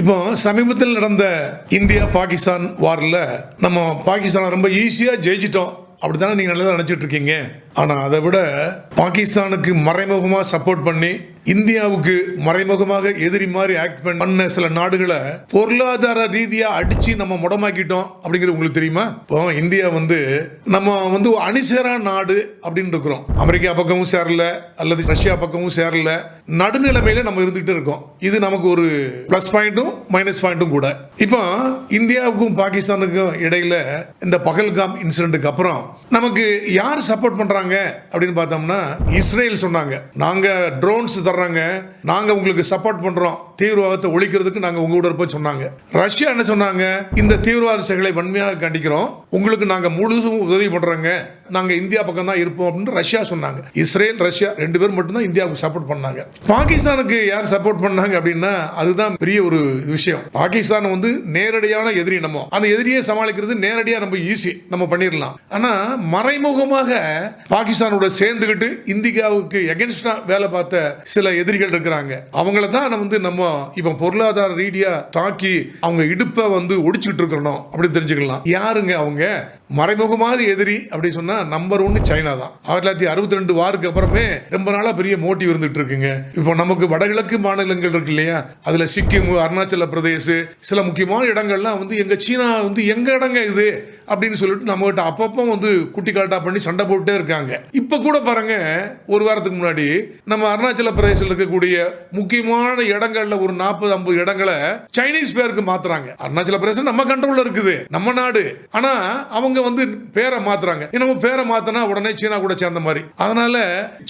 இப்போ சமீபத்தில் நடந்த இந்தியா பாகிஸ்தான் வாரில் நம்ம பாகிஸ்தானை ரொம்ப ஈஸியாக ஜெயிச்சிட்டோம். அப்படித்தானே நீங்கள் நல்லா நினச்சிட்டு இருக்கீங்க? ஆனால் அதை விட பாகிஸ்தானுக்கு மறைமுகமாக சப்போர்ட் பண்ணி இந்தியாவுக்கு மறைமுகமாக எதிரி மாதிரி ஆக்ட் பண்ண சில நாடுகளை பொருளாதார ரீதியாக அடிச்சு நம்ம முடமாக்கிட்டோம் அப்படிங்கிறது உங்களுக்கு தெரியுமா? இப்போ இந்தியா வந்து நம்ம வந்து அணிசேரா நாடு அப்படின்னு இருக்கிறோம். அமெரிக்கா பக்கமும் சேரல அல்லது ரஷ்யா பக்கமும் சேரல. நடுநிலைமையில நம்ம இருந்துகிட்டு இருக்கோம். இது நமக்கு ஒரு ப்ளஸ் பாயிண்ட்டும் மைனஸ் பாயிண்ட்டும் கூட. இப்போ இந்தியாவுக்கும் பாகிஸ்தானுக்கும் இடையில இந்த பகல்காம் இன்சிடென்ட்டுக்கு அப்புறம் நமக்கு யார் சப்போர்ட் பண்றாங்க அப்படின்னு பார்த்தோம்னா இஸ்ரேல் சொன்னாங்க. நாங்க ட்ரோன்ஸ் வர்றாங்க நாங்க உங்களுக்கு சப்போர்ட் பண்றோம். தீவிரவாதத்தை ஒழிக்கிறதுக்கு நாங்க உங்கள் கூட இருப்போம் சொன்னாங்க. ரஷ்யா என்ன சொன்னாங்க? இந்த தீவிரவாத செயலை வன்மையாக கண்டிக்கிறோம். உங்களுக்கு நாங்க முழுசும் உதவி பண்றாங்க. நாங்கள் இந்தியா பக்கம் தான் இருப்போம் அப்படின்னு ரஷ்யா சொன்னாங்க. இஸ்ரேல் ரஷ்யா ரெண்டு பேரும் மட்டும்தான் இந்தியாவுக்கு சப்போர்ட் பண்ணாங்க. பாகிஸ்தானுக்கு யார் சப்போர்ட் பண்ணாங்க அப்படின்னா அதுதான் பெரிய ஒரு விஷயம். பாகிஸ்தான் வந்து நேரடியான எதிரி நம்ம. அந்த எதிரியை சமாளிக்கிறது நேரடியாக ரொம்ப ஈஸி நம்ம பண்ணிடலாம் ஆனால் மறைமுகமாக பாகிஸ்தானோட சேர்ந்துக்கிட்டு இந்தியாவுக்கு எகென்ஸ்டா வேலை பார்த்த சில எதிரிகள் இருக்கிறாங்க. அவங்கள தான் வந்து நம்ம இப்போ பொருளாதார ரீதியாக தாக்கி அவங்க இடுப்பை வந்து ஒடிச்சுக்கிட்டு இருக்கிறோம். அப்படின்னு தெரிஞ்சுக்கலாம். யாருங்க அவங்க? மறைமுகமாவது எதிரி அப்படி சொன்னா நம்பர் ஒன்னு சைனா தான். ஆயிரத்தி தொள்ளாயிரத்தி அறுபத்தி ரெண்டு வாருக்கு அப்புறமே ரொம்ப நாளா பெரிய மோட்டிவ் இருந்துட்டு இருக்குங்க. இப்போ நமக்கு வடகிழக்கு மாநிலங்கள் இருக்கு இல்லையா? அதுல சிக்கிம் அருணாச்சல பிரதேஷ் சில முக்கியமான இடங்கள்லாம் வந்து எங்க சீனா வந்து எங்க இடங்க இது அப்படின்னு சொல்லிட்டு நம்ம கிட்ட அப்பப்போ வந்து குட்டி கால்ட்டா பண்ணி சண்டை போட்டுட்டே இருக்காங்க. இப்ப கூட பாருங்க ஒரு வாரத்துக்கு முன்னாடி நம்ம அருணாச்சல பிரதேசத்தில் இருக்கக்கூடிய முக்கியமான இடங்கள்ல ஒரு நாற்பது ஐம்பது இடங்களை சைனீஸ் பேருக்கு மாத்துறாங்க. அருணாச்சல பிரதேசம் நம்ம கண்ட்ரோல்ல இருக்குது நம்ம நாடு. ஆனா அவங்க வந்து பேரை மாத்துறாங்க. நம்ம பேரை மாத்தினா உடனே சீனா கூட சேர்ந்த மாதிரி. அதனால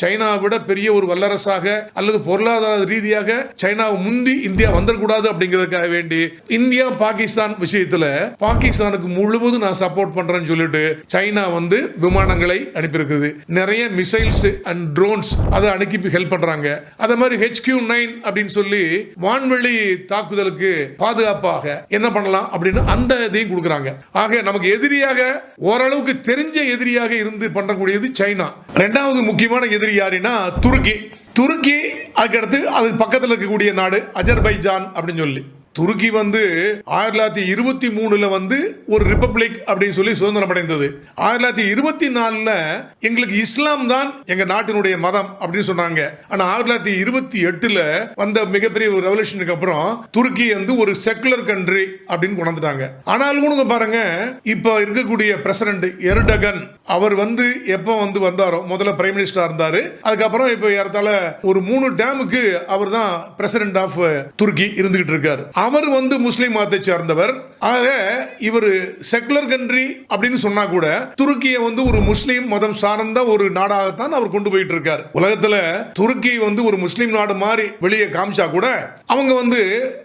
சைனா விட பெரிய ஒரு வல்லரசாக அல்லது பொருளாதார ரீதியாக சைனாவை முந்தி இந்தியா வந்துடக்கூடாது அப்படிங்கிறதுக்காக வேண்டி இந்தியா பாகிஸ்தான் விஷயத்துல பாகிஸ்தானுக்கு முழுவதும் நான் சப்போர்ட் பண்றேன்னு சொல்லிட்டு சைனா வந்து விமானங்களை அனுப்பியிருக்குது. நிறைய மிசைல்ஸ் அண்ட் ட்ரோன்ஸ் அதை அனுப்பி ஹெல்ப் பண்றாங்க. அதே மாதிரி ஹெச்கியூ நைன் அப்படின்னு சொல்லி வான்வெளி தாக்குதலுக்கு பாதுகாப்பாக என்ன பண்ணலாம் அப்படின்னு அந்த இதையும் கொடுக்குறாங்க. ஆக நமக்கு எதிரியாக ஓரளவுக்கு தெரிஞ்ச எதிரியாக இருந்து பண்ணக்கூடியது சைனா. ரெண்டாவது முக்கியமான எதிரி யாருன்னா துருக்கி. துருக்கி அதுக்கடுத்து அதுக்கு பக்கத்தில் இருக்கக்கூடிய நாடு அஜர்பைஜான் அப்படின்னு சொல்லி. துருக்கி வந்து ஆயிரத்தி தொள்ளாயிரத்தி இருபத்தி மூணுல வந்து ஒரு ரிப்பப்ளிக் அப்படின்னு சொல்லி சுதந்திரம் அடைந்தது. ஆயிரத்தி தொள்ளாயிரத்தி இருபத்தி நாலுல எங்களுக்கு இஸ்லாம் தான் எங்க நாட்டினுடைய மதம் அப்படின்னு சொன்னாங்க. ஆனா ஆயிரத்தி தொள்ளாயிரத்தி இருபத்தி எட்டுல வந்த மிகப்பெரிய ஒரு ரெவல்யூஷனுக்கு அப்புறம் துருக்கி வந்து ஒரு செக்குலர் கண்ட்ரி அப்படின்னு கொண்டாந்துட்டாங்க. ஆனாலும் ஆனால் கூட பாருங்க இப்ப இருக்கக்கூடிய பிரசிடண்ட் எர்டகன் அவர் வந்து எப்போ வந்து வந்தாரோ முதல்ல பிரைம் மினிஸ்டரா இருந்தாரு. அதுக்கப்புறம் இப்போ ஏறத்தாழ ஒரு மூணு டேமுக்கு அவர் தான் பிரசிடென்ட் ஆஃப் துருக்கி இருந்துகிட்டு இருக்காரு. அவர் வந்து முஸ்லீம் மதத்தை சேர்ந்தவர். ஆக இவர் செக்குலர் கண்ட்ரி அப்படின்னு சொன்னா கூட துருக்கியை வந்து ஒரு முஸ்லீம் மதம் சார்ந்த ஒரு நாடாகத்தான் அவர் கொண்டு போயிட்டு இருக்கார் உலகத்துல துருக்கி வந்து ஒரு முஸ்லீம் நாடு மாதிரி வெளியே காமிச்சா கூட அவங்க வந்து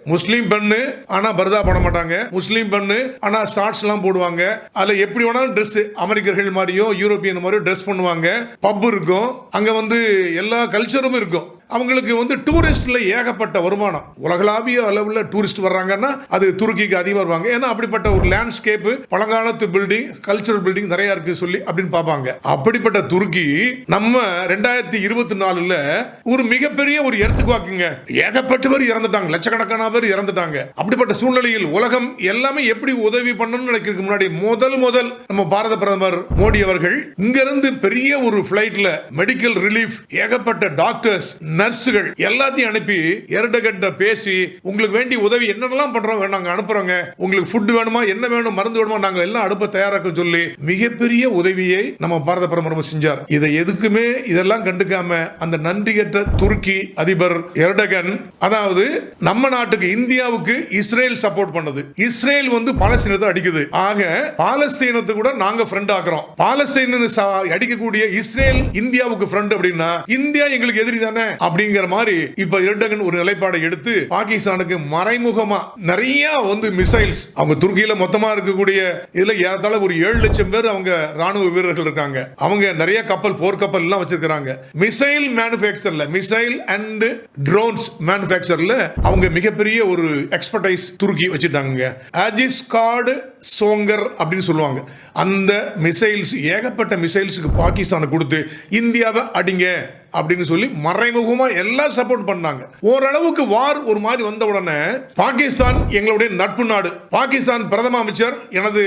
முஸ்லீம் பெண்ணு ஆனா பர்தா பண்ண மாட்டாங்க. முஸ்லீம் பெண்ணு ஆனா ஷார்ட்ஸ் எல்லாம் போடுவாங்க. அதுல எப்படி வேணாலும் ட்ரெஸ் அமெரிக்கர்கள் மாதிரியோ யூரோப்பியன் மாதிரியோ ட்ரெஸ் பண்ணுவாங்க. பப் இருக்கும். அங்க வந்து எல்லா கல்ச்சரும் இருக்கும். அவங்களுக்கு வந்து டூரிஸ்ட்ல ஏகப்பட்ட வருமானம். உலகளாவிய அளவில் டூரிஸ்ட் வர்றாங்கன்னா அது துருக்கிக்கு அதிகமாக வருவாங்க. ஏன்னா அப்படிப்பட்ட ஒரு லேண்ட்ஸ்கேப் பழங்காலத்து பில்டிங் கல்ச்சரல் பில்டிங் நிறைய இருக்கு சொல்லி அப்படின்னு பார்ப்பாங்க. அப்படிப்பட்ட துருக்கி நம்ம ரெண்டாயிரத்தி இருபத்தி நாலுல ஒரு மிகப்பெரிய ஒரு எர்த்துக்கு வாக்குங்க ஏகப்பட்ட பேர் இறந்துட்டாங்க. லட்சக்கணக்கான பேர் இறந்துட்டாங்க. அப்படிப்பட்ட சூழ்நிலையில் உலகம் எல்லாமே எப்படி உதவி பண்ணணும்னு நினைக்கிறதுக்கு முன்னாடி முதல் முதல் நம்ம பாரத பிரதமர் மோடி அவர்கள் இங்கிருந்து பெரிய ஒரு பிளைட்ல மெடிக்கல் ரிலீஃப் ஏகப்பட்ட டாக்டர்ஸ் நர்ஸுகள் எல்லாத்தையும் அனுப்பி எரடகண்ட பேசி உங்களுக்கு வேண்டிய உதவி என்னென்னலாம் பண்றோம் நாங்க அனுப்புறோங்க. உங்களுக்கு ஃபுட் வேணுமா என்ன வேணும் மருந்து வேணுமா நாங்க எல்லாம் அனுப்ப தயாராக்க சொல்லி மிகப்பெரிய உதவியை நம்ம பாரத பிரதமர் செஞ்சார். இதை எதுக்குமே இதெல்லாம் கண்டுக்காம அந்த நன்றியற்ற துருக்கி அதிபர் எரடகன் அதாவது நம்ம நாட்டுக்கு இந்தியாவுக்கு இஸ்ரேல் சப்போர்ட் பண்ணுது. இஸ்ரேல் வந்து பாலஸ்தீனத்தை அடிக்குது. ஆக பாலஸ்தீனத்தை கூட நாங்க ஃப்ரெண்ட் ஆக்குறோம். பாலஸ்தீன அடிக்கக்கூடிய இஸ்ரேல் இந்தியாவுக்கு ஃப்ரெண்ட் அப்படின்னா இந்தியா எங்களுக்கு எதிரி தானே. அப்படிங்கிற மாதிரி இப்ப இரண்டகன் ஒரு நிலைப்பாடை எடுத்து பாகிஸ்தானுக்கு மறைமுகமா நிறைய வந்து மிசைல்ஸ் அவங்க துருக்கியில மொத்தமா இருக்கக்கூடிய இதுல ஏறத்தாழ ஒரு ஏழு லட்சம் பேர் அவங்க ராணுவ வீரர்கள் இருக்காங்க. அவங்க நிறைய கப்பல் போர்க்கப்பல் எல்லாம் வச்சிருக்காங்க மிசைல் மேனுபேக்சர்ல மிசைல் அண்ட் ட்ரோன்ஸ் மேனுபேக்சர்ல அவங்க மிகப்பெரிய ஒரு எக்ஸ்பர்டைஸ் துருக்கி வச்சுட்டாங்க அஜிஸ் கார்டு சோங்கர் அப்படின்னு சொல்லுவாங்க. அந்த மிசைல்ஸ் ஏகப்பட்ட மிசைல்ஸுக்கு பாகிஸ்தானை கொடுத்து இந்தியாவை அடிங்க அப்படின்னு சொல்லி மறைமுகமா எல்லாம் சப்போர்ட் பண்ணாங்க. ஓரளவுக்கு வார் ஒரு மாதிரி வந்த உடனே பாகிஸ்தான் எங்களுடைய நட்பு நாடு. பாகிஸ்தான் பிரதம அமைச்சர் எனது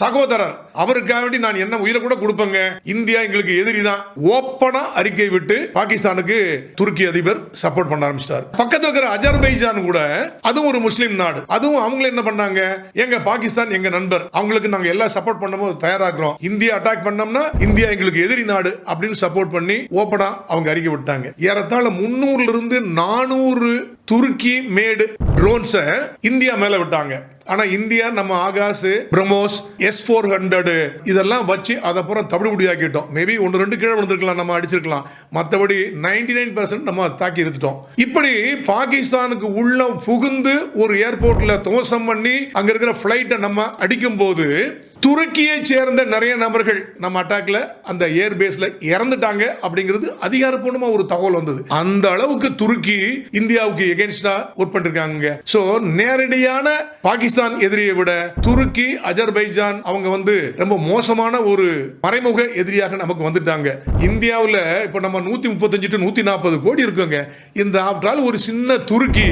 சகோதரர். அவருக்காக வேண்டி நான் என்ன உயிரை கூட கொடுப்பேங்க. இந்தியா எங்களுக்கு எதிரி தான். ஓப்பனா அறிக்கை விட்டு பாகிஸ்தானுக்கு துருக்கி அதிபர் சப்போர்ட் பண்ண ஆரம்பிச்சிட்டார். பக்கத்துல இருக்கிற அஜர்பைஜான் கூட அதுவும் ஒரு முஸ்லீம் நாடு. அதுவும் அவங்களே என்ன பண்ணாங்க? எங்க பாகிஸ்தான் எங்க நண்பர். அவங்களுக்கு நாங்க எல்லாம் சப்போர்ட் பண்ணும்போது தயாராகிறோம். இந்தியா அட்டாக் பண்ணோம்னா இந்தியா எங்களுக்கு எதிரி நாடு அப்படின்னு சப்போர்ட் பண்ணி ஓப்பனா அவங்க அறிக்கை விட்டாங்க. ஏறத்தாழ முன்னூறுல இருந்து நானூறு துருக்கி மேடு ட்ரோன்ஸை இந்தியா மேல விட்டாங்க. ஆனா இந்தியா நம்ம Akash BrahMos S four hundred இதெல்லாம் வச்சு அதை அப்புறம் தவிடுபடி ஆக்கிட்டோம் மேபி ஒன்று ரெண்டு கீழே விழுந்திருக்கலாம் நம்ம அடிச்சிருக்கலாம். மற்றபடி நைன்டி நைன் பர்சன்ட் நம்ம தாக்கி இருந்துட்டோம். இப்படி பாகிஸ்தானுக்கு உள்ள புகுந்து ஒரு ஏர்போர்ட்ல துவசம் பண்ணி அங்க இருக்கிற ஃப்ளைட்டை நம்ம அடிக்கும் போது துருக்கியை சேர்ந்த நிறைய நபர்கள் நம்ம அட்டாக்ல அந்த ஏர் பேஸ்ல இறந்துட்டாங்க அப்படிங்கிறது அதிகாரப்பூர்வமா ஒரு தகவல் வந்தது. அந்த அளவுக்கு துருக்கி இந்தியாவுக்கு எகென்ஸ்டா ஒர்க் பண்ணிருக்காங்க சோ நேரடியான பாகிஸ்தான் எதிரியை விட துருக்கி அஜர்பைஜான் அவங்க வந்து ரொம்ப மோசமான ஒரு மறைமுக எதிரியாக நமக்கு வந்துட்டாங்க. இந்தியாவில் இப்போ நம்ம நூத்தி முப்பத்தஞ்சு டு நூத்தி நாற்பது கோடி இருக்குங்க. இந்த ஆஃப்டரால் ஒரு சின்ன துருக்கி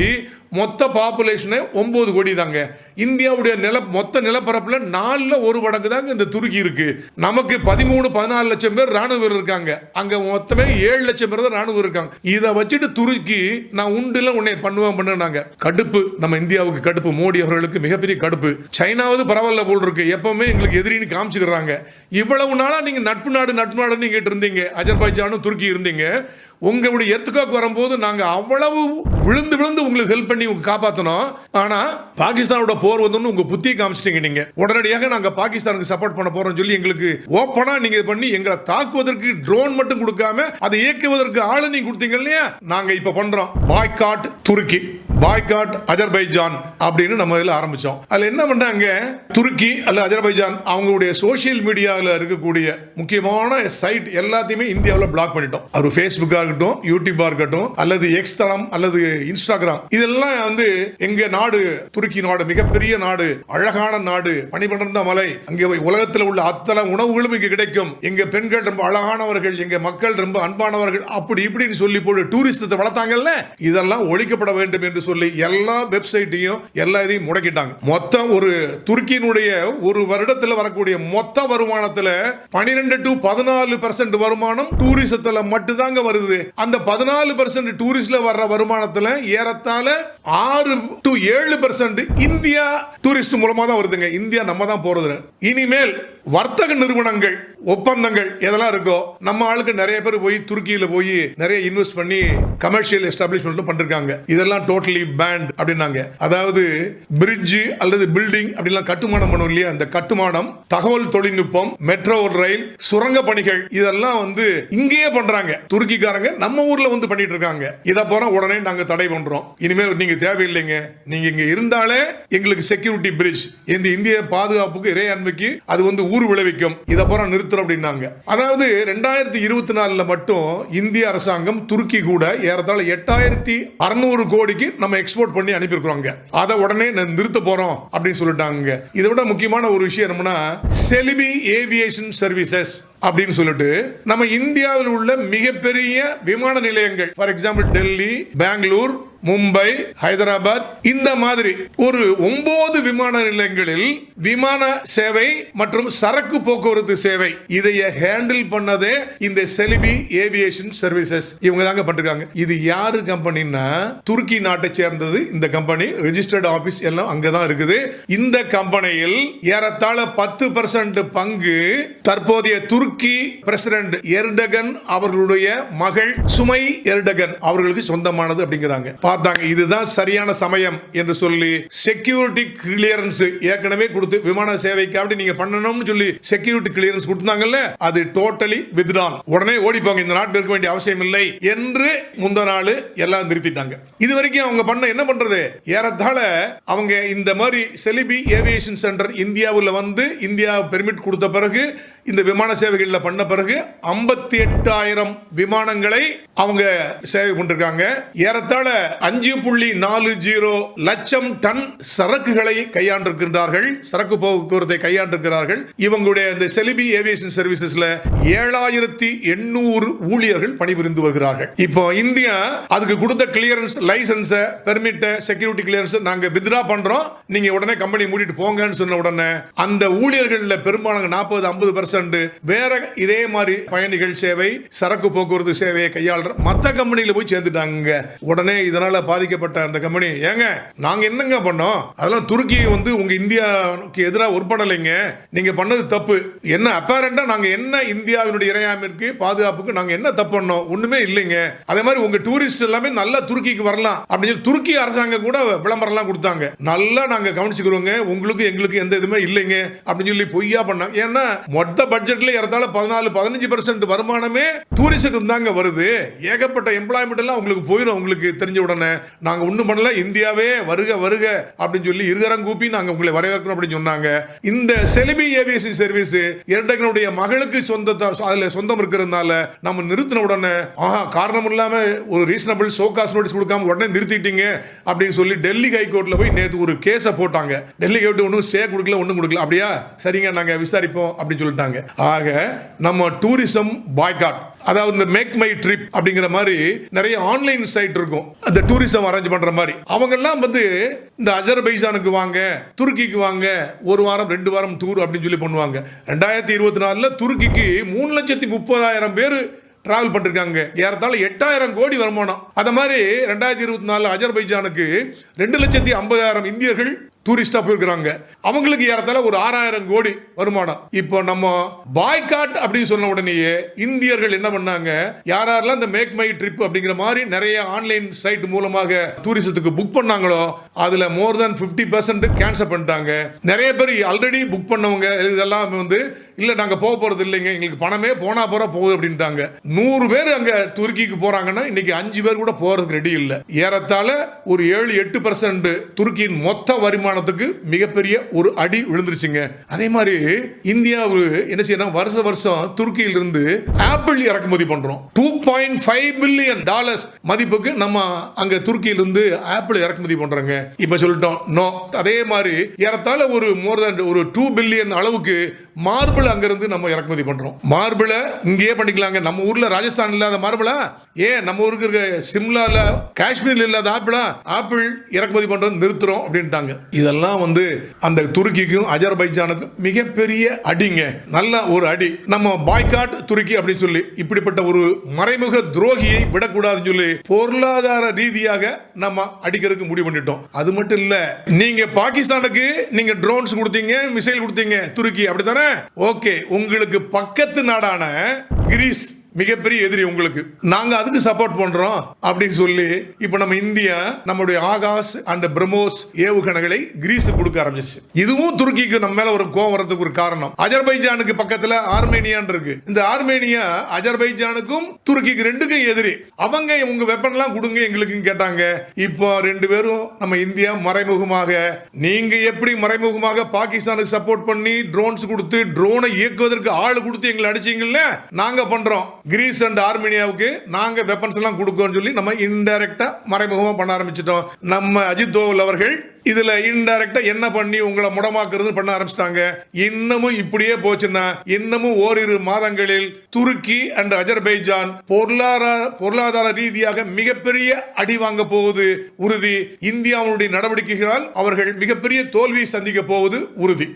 மொத்த பாப்புலேஷனே ஒம்பது கோடி தாங்க இந்தியாவுடைய நில மொத்த நிலப்பரப்பில் நாலில் ஒரு மடங்கு தாங்க இந்த துருக்கி இருக்குது நமக்கு பதிமூணு பதினாலு லட்சம் பேர் ராணுவ வீரர் இருக்காங்க. அங்கே மொத்தமே ஏழு லட்சம் பேர் தான் ராணுவ இருக்காங்க. இதை வச்சுட்டு துருக்கி நான் உண்டுல உன்னை பண்ணுவேன் பண்ணுனாங்க. கடுப்பு. நம்ம இந்தியாவுக்கு கடுப்பு. மோடி அவர்களுக்கு மிகப்பெரிய கடுப்பு. சைனாவது பரவாயில்ல போல் இருக்கு. எப்பவுமே எங்களுக்கு எதிரின்னு காமிச்சுக்கிறாங்க. இவ்வளவு நாளாக நீங்கள் நட்பு நாடு நட்பு நாடுன்னு கேட்டு இருந்தீங்க அஜர்பைஜானும் துருக்கி இருந்தீங்க. உங்களுடைய எத்துக்காக்கு வரும்போது நாங்க அவ்வளவு விழுந்து விழுந்து உங்களுக்கு ஹெல்ப் பண்ணி உங்களுக்கு காப்பாத்தணும். ஆனா பாகிஸ்தானோட போர் வந்தோன்னு உங்க புத்தியை காமிச்சிட்டீங்க நீங்க. உடனடியாக நாங்க பாகிஸ்தானுக்கு சப்போர்ட் பண்ண போகிறோம்னு சொல்லி எங்களுக்கு ஓப்பனா நீங்க இது பண்ணி எங்களை தாக்குவதற்கு ட்ரோன் மட்டும் கொடுக்காம அதை இயக்குவதற்கு ஆளு நீங்க கொடுத்தீங்க இல்லையா? நாங்க இப்ப பண்றோம். பாய்காட் துருக்கி. பாய்காட் அஜர்பைஜான் அப்படின்னு நம்ம இதில் ஆரம்பிச்சோம். அதுல என்ன பண்ணாங்க துருக்கி அல்ல அஜர்பைஜான் அவங்களுடைய சோஷியல் மீடியாவில் இருக்கக்கூடிய முக்கியமான சைட் எல்லாத்தையுமே இந்தியாவில் பிளாக் பண்ணிட்டோம். அது ஃபேஸ்புக்காக இருக்கட்டும் யூடியூப்பாக இருக்கட்டும் அல்லது எக்ஸ் தளம் அல்லது இன்ஸ்டாகிராம் இதெல்லாம் வந்து எங்க நாடு துருக்கி நாடு மிகப்பெரிய நாடு அழகான நாடு பனிபடர்ந்த மலை அங்கே உலகத்தில் உள்ள அத்தனை உணவுகளும் இங்கே கிடைக்கும். எங்க பெண்கள் ரொம்ப அழகானவர்கள் எங்க மக்கள் ரொம்ப அன்பானவர்கள் அப்படி இப்படின்னு சொல்லி போட்டு டூரிஸ்டத்தை வளர்த்தாங்கல்ல? இதெல்லாம் ஒழிக்கப்பட வேண்டும் என்று சொல்லி எல்லா வெப்சைட்டையும் எல்லா இதையும் முடக்கிட்டாங்க. மொத்தம் ஒரு துருக்கியினுடைய ஒரு வருடத்துல வரக்கூடிய மொத்த வருமானத்தில் பனிரெண்டு டு பதினாலு பர்சன்ட் வருமானம் டூரிசத்தில் மட்டும்தாங்க வருது. அந்த பதினாலு பர்சன்ட் டூரிஸ்ட்ல வர்ற வருமானத்தில் ஏறத்தாழ ஆறு டு ஏழு பர்சன்ட் இந்தியா டூரிஸ்ட் மூலமா தான் வருதுங்க. இந்தியா நம்ம தான் போறது இனிமேல் வர்த்தக நிறுவனங்கள் ஒப்பந்தங்கள் எதெல்லாம் இருக்கோ நம்ம ஆளுக்கு நிறைய பேர் போய் துருக்கியில போய் நிறைய இன்வெஸ்ட் பண்ணி கமர்ஷியல் எஸ்டாப்ளிஷ்மெண்ட் பண்ணிருக்காங்க. இதெல்லாம் டோட்டலி பேண்ட் அப்படின்னாங்க. அதாவது பிரிட்ஜ் அல்லது பில்டிங் அப்படிலாம் கட்டுமானம் பண்ணும் இல்லையா? அந்த கட்டுமானம் தகவல் தொழில்நுட்பம் மெட்ரோ ரயில் சுரங்க பணிகள் இதெல்லாம் வந்து இங்கேயே பண்றாங்க. துருக்கிக்காரங்க நம்ம ஊர்ல வந்து பண்ணிட்டு இருக்காங்க. இதை போற உடனே நாங்க தடை பண்றோம். இனிமேல் நீங்க தேவையில்லைங்க. நீங்க இங்க இருந்தாலே எங்களுக்கு செக்யூரிட்டி பிரிட்ஜ் இந்த இந்திய பாதுகாப்புக்கு இறையாண்மைக்கு அது வந்து ஊர் விளைவிக்கும். இதை போற நிறுத்துறோம் அப்படின்னாங்க. அதாவது ரெண்டாயிரத்தி இருபத்தி நாலுல மட்டும் இந்திய அரசாங்கம் துருக்கி கூட ஏறத்தாழ எட்டாயிரத்தி அறுநூறு கோடிக்கு நம்ம எக்ஸ்போர்ட் பண்ணி அனுப்பியிருக்கிறோங்க அதை உடனே நிறுத்த போறோம் அப்படின்னு சொல்லிட்டாங்க. இதை விட முக்கியமான ஒரு விஷயம் என்னன்னா செலிபி ஏவியேஷன் சர்வீசஸ் அப்படின்னு சொல்லிட்டு நம்ம இந்தியாவில் உள்ள மிகப்பெரிய விமான நிலையங்கள் ஃபார் எக்ஸாம்பிள் டெல்லி பெங்களூர் மும்பை ஹைதராபாத் இந்த மாதிரி ஒரு ஒன்பது விமான நிலையங்களில் விமான சேவை மற்றும் சரக்கு போக்குவரத்து சேவை இதைய ஹேண்டில் பண்ணதே இந்த செலிபி ஏவியேஷன் சர்வீசஸ் இவங்க தாங்க பண்றாங்க இது யாரு கம்பெனின்னா துருக்கி நாட்டை சேர்ந்தது இந்த கம்பெனி. ரெஜிஸ்டர்ட் ஆபீஸ் எல்லாம் அங்கதான் இருக்குது. இந்த கம்பெனியில் ஏறத்தாழ பத்து பர்சன்ட் பங்கு தற்போதைய துருக்கி பிரசிடென்ட் எர்டகன் அவர்களுடைய மகள் சுமை எர்டகன் அவர்களுக்கு சொந்தமானது அப்படிங்கிறாங்க. பார்த்தாங்க இதுதான் சரியான சமயம் என்று சொல்லி செக்யூரிட்டி கிளியரன்ஸ் ஏற்கனவே கொடுத்து விமான சேவைக்காக நீங்க பண்ணணும்னு சொல்லி செக்யூரிட்டி கிளியரன்ஸ் கொடுத்தாங்கல்ல அது டோட்டலி வித்டான் உடனே ஓடி போங்க இந்த நாட்டில் இருக்க வேண்டிய அவசியம் இல்லை என்று முந்த நாள் எல்லாம் நிறுத்திட்டாங்க. இது வரைக்கும் அவங்க பண்ண என்ன பண்றது? ஏறத்தாழ அவங்க இந்த மாதிரி செலிபி ஏவியேஷன் சென்டர் இந்தியாவில் வந்து இந்தியா பெர்மிட் கொடுத்த பிறகு இந்த விமான சேவைகளில் பண்ண பிறகு ஐம்பத்தி எட்டாயிரம் விமானங்களை அவங்க சேவை கொண்டிருக்காங்க ஏறத்தாழ அஞ்சு புள்ளி நாலு ஜீரோ லட்சம் டன் சரக்குகளை கையாண்டிருக்கின்றார்கள். சரக்கு போக்குவரத்தை கையாண்டிருக்கிறார்கள். இவங்களுடைய இந்த செலிபி ஏவியேஷன் சர்வீசஸ்ல ஏழாயிரத்தி எண்ணூறு ஊழியர்கள் பணிபுரிந்து வருகிறார்கள். இப்போ இந்தியா அதுக்கு கொடுத்த clearance license permit security clearance நாங்க வித்ரா பண்றோம். நீங்க உடனே கம்பெனி மூடிட்டு போங்கன்னு சொன்ன உடனே அந்த ஊழியர்கள்ல பெரும்பாலான நாற்பது ஐம்பது பர்சன்ட் வேற இதே மாதிரி பயணிகள் சேவை சரக்கு போக்குவரத்து சேவையை கையாளுற மற்ற கம்பெனியில போய் சேர்ந்துட்டாங்க உடனே இதனால பாதிக்கப்பட்ட அந்த கம்பெனி. ஏங்க நாங்க என்னங்க பண்ணோம்? அதெல்லாம் துருக்கி வந்து உங்க இந்தியாவுக்கு எதிராக உட்படலைங்க நீங்க பண்ணது தப்பு. என்ன அப்பேரண்டா நாங்க என்ன இந்தியாவினுடைய இறையாமிற்கு பாதுகாப்புக்கு நாங்க என்ன தப்பு பண்ணோம்? ஒண்ணுமே இல்லைங்க. அதே மாதிரி உங்க டூரிஸ்ட் எல்லாமே நல்லா துருக்கிக்கு வரலாம். அப்படின்னு சொல்லி துருக்கி அரசாங்கம் கூட விளம்பரம் எல்லாம் கொடுத்தாங்க. நல்லா நாங்க கவனிச்சுக்கிறோங்க. உங்களுக்கு எங்களுக்கு எந்த இதுவுமே இல்லைங்க. அப்படின்னு சொல்லி பொய்யா பண்ணாங்க. ஏன்னா மொத்த பட்ஜெட்ல ஏறத்தாழ பதினாலு பதினஞ்சு பர்சன்ட் வருமானமே டூரிஸ்டுக்கு தாங்க வருது. ஏகப்பட்ட எம்ப்ளாய்மெண்ட் எல்லாம் உங்களுக்கு போயிடும் உங்களுக்கு தெரிஞ்ச உடனே. நாங்க ஒண்ணும் பண்ணல இந்தியாவே வருக வருக அப்படின்னு சொல்லி இருகரம் கூப்பி நாங்க உங்களை வரவேற்கணும் அப்படின்னு சொன்னாங்க. இந்த செலிபி ஏவியேஷன் சர்வீஸ் இரண்டகனுடைய மகளுக்கு சொந்த அதுல சொந்தம் இருக்கிறதுனால நம்ம நிறுத்தின உடனே ஆஹா காரணம் இல்லாம ஒரு ரீசனபிள் சோகாஸ் நோட்டீஸ் கொடுக்காம உடனே நிறுத்திட்டீங்க அப்படின்னு சொல்லி டெல்லி ஹைகோர்ட்ல போய் நேத்து ஒரு கேஸை போட்டாங்க. டெல்லி ஹைகோர்ட் ஒன்றும் ஸ்டே கொடுக்கல ஒன்றும் கொடுக்கல. அப்படியா? சரிங்க நாங்க விசாரிப்போம் அப்படின்னு சொல்லிட்டாங்க. ஆக நம்ம டூரிசம் பாய்காட் அதாவது இந்த மேக் மை ட்ரிப் அப்படிங்கிற மாதிரி நிறைய ஆன்லைன் சைட் இருக்கும். அந்த டூரிசம் அரேஞ்ச் பண்ற மாதிரி. அவங்க எல்லாம் வந்து இந்த அஜர்பைஜானுக்கு வாங்க துருக்கிக்கு வாங்க ஒரு வாரம் ரெண்டு வாரம் டூர் அப்படின்னு சொல்லி பண்ணுவாங்க. ரெண்டாயிரத்தி இருபத்தி நாலுல துருக்கிக்கு மூணு லட்சத்தி முப்பதாயிரம் பேர் டிராவல் பண்ணிருக்காங்க. ஏறத்தாழ எட்டாயிரம் கோடி வருமானம். அதை மாதிரி ரெண்டாயிரத்தி இருபத்தி நாலு அஜர்பைஜானுக்கு ரெண்டு லட்சத்தி ஐம்பதாயிரம் இந்தியர்கள் டூரிஸ்டா போயிருக்கிறாங்க. அவங்களுக்கு ஏறத்தால ஒரு ஆறாயிரம் கோடி வருமானம். இப்போ நம்ம பாய்காட் அப்படின்னு சொன்ன உடனேயே இந்தியர்கள் என்ன பண்ணாங்க? யார் யாரெல்லாம் இந்த மேக் மை ட்ரிப் அப்படிங்கிற மாதிரி நிறைய ஆன்லைன் சைட் மூலமாக டூரிசத்துக்கு புக் பண்ணாங்களோ அதுல more than fifty percent cancel பண்ணிட்டாங்க. நிறைய பேர் ஆல்ரெடி புக் பண்ணவங்க இதெல்லாம் வந்து இல்லை நாங்கள் போக போகிறது இல்லைங்க. எங்களுக்கு பணமே போனால் போகிற போகுது அப்படின்ட்டாங்க. நூறு பேர் அங்கே துருக்கிக்கு போகிறாங்கன்னா இன்னைக்கு அஞ்சு பேர் கூட போகிறதுக்கு ரெடி இல்லை. ஏறத்தாழ ஒரு ஏழு எட்டு பர்சன்ட் துருக்கியின் மொத்த வருமானத்துக்கு மிகப்பெரிய ஒரு அடி விழுந்துருச்சுங்க. அதே மாதிரி இந்தியாவில் என்ன செய்யணும் வருஷ வருஷம் துருக்கியிலிருந்து ஆப்பிள் இறக்குமதி பண்ணுறோம் two point five billion dollars மதிப்புக்கு நம்ம அங்கே துருக்கியிலிருந்து ஆப்பிள் இறக்குமதி பண்ணுறோங்க இப்போ சொல்லிட்டோம் நோ அதே மாதிரி ஏறத்தாழ ஒரு மோர் தேன் ஒரு டூ பில்லியன் அளவுக்கு மார்பிள் அங்கிருந்து நம்ம இறக்குமதி பண்றோம். மார்பிளை இங்கேயே பண்ணிக்கலாங்க. நம்ம ஊர்ல ராஜஸ்தான் இல்லாத மார்பிளா? ஏன்? நம்ம ஊருக்கு இருக்க சிம்லால காஷ்மீர்ல இல்லாத ஆப்பிளா? ஆப்பிள் இறக்குமதி பண்றது நிறுத்துறோம் அப்படின்ட்டாங்க. இதெல்லாம் வந்து அந்த துருக்கிக்கும் அஜர்பைஜானுக்கும் மிகப்பெரிய அடிங்க. நல்ல ஒரு அடி. நம்ம பாய்காட் துருக்கி அப்படின்னு சொல்லி இப்படிப்பட்ட ஒரு மறைமுக துரோகியை விடக்கூடாதுன்னு சொல்லி பொருளாதார ரீதியாக நம்ம அடிக்கிறதுக்கு முடிவு பண்ணிட்டோம். அது மட்டும் இல்ல நீங்க பாகிஸ்தானுக்கு நீங்க ட்ரோன்ஸ் கொடுத்தீங்க மிசைல் கொடுத்தீங்க துருக்கி அப்படித்தானே? ஓகே ஓகே உங்களுக்கு பக்கத்து நாடான கிரீஸ். மிகப்பெரிய எதிரி உங்களுக்கு. நாங்க அதுக்கு சப்போர்ட் பண்றோம் அப்படின்னு சொல்லி இப்ப நம்ம இந்தியா நம்மளுடைய ஆகாஷ் அண்ட் பிரமோஸ் ஏவுகணைகளை கிரீஸ் கொடுக்க ஆரம்பிச்சு இதுவும் துருக்கிக்கு நம்ம மேல ஒரு கோவம் வரதுக்கு ஒரு காரணம். அஜர்பைஜானுக்கு பக்கத்துல ஆர்மேனியான் இருக்கு. இந்த ஆர்மேனியா அஜர்பைஜானுக்கும் துருக்கிக்கு ரெண்டுக்கும் எதிரி. அவங்க உங்க வெப்பன் எல்லாம் கொடுங்க எங்களுக்கு கேட்டாங்க. இப்போ ரெண்டு பேரும் நம்ம இந்தியா மறைமுகமாக நீங்க எப்படி மறைமுகமாக பாகிஸ்தானுக்கு சப்போர்ட் பண்ணி ட்ரோன்ஸ் கொடுத்து ட்ரோனை இயக்குவதற்கு ஆள் கொடுத்து எங்களை அடிச்சீங்கல்ல? நாங்க பண்றோம். கிரீஸ் அண்ட் ஆர்மேனியாவுக்கு நாங்க வெப்பன்ஸ் எல்லாம் கொடுக்கோன்னு சொல்லி நம்ம இன்டைரக்டா மறைமுகமா பண்ண ஆரம்பிச்சிட்டோம். நம்ம அஜித் தோவல் அவர்கள் இதுல இன்டைரக்டா என்ன பண்ணி உங்களை முடமாக்குறது பண்ண ஆரம்பிச்சிட்டாங்க. இன்னமும் இப்படியே போச்சுன்னா இன்னமும் ஓரிரு மாதங்களில் துருக்கி அண்ட் அஜர்பைஜான் பொருளாதார பொருளாதார ரீதியாக மிகப்பெரிய அடி வாங்க போவது உறுதி. இந்தியாவுடைய நடவடிக்கைகளால் அவர்கள் மிகப்பெரிய தோல்வியை சந்திக்க போவது உறுதி.